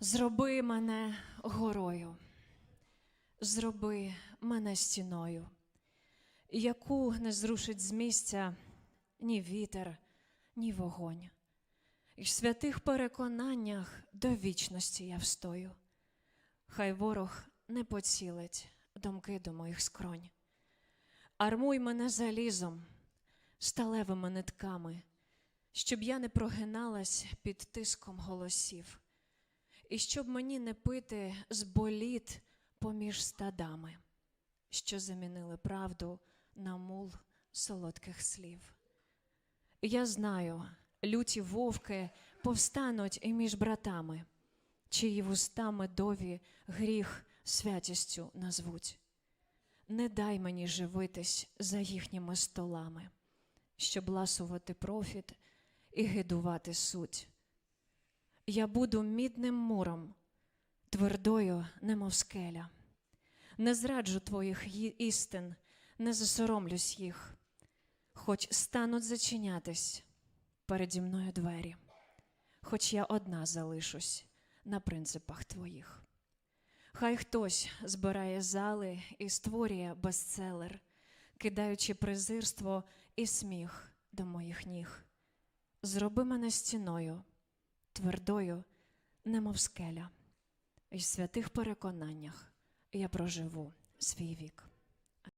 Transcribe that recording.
Зроби мене горою, зроби мене стіною, яку не зрушить з місця ні вітер, ні вогонь. І в святих переконаннях до вічності я встою. Хай ворог не поцілить думки до моїх скронь. Армуй мене залізом, сталевими нитками, щоб я не прогиналась під тиском голосів, і щоб мені не пити з боліт поміж стадами, що замінили правду на мул солодких слів. Я знаю, люті вовки повстануть і між братами, чиї вуста медові гріх святістю назвуть. Не дай мені живитись за їхніми столами, щоб ласувати профіт і гидувати суть. Я буду мідним муром, твердою, немов скеля. Не зраджу твоїх істин, не засоромлюсь їх, хоч стануть зачинятись переді мною двері, хоч я одна залишусь на принципах твоїх. Хай хтось збирає зали і створює бестселер, кидаючи презирство і сміх до моїх ніг. Зроби мене стіною, твердою, немов скеля, і в святих переконаннях я проживу свій вік.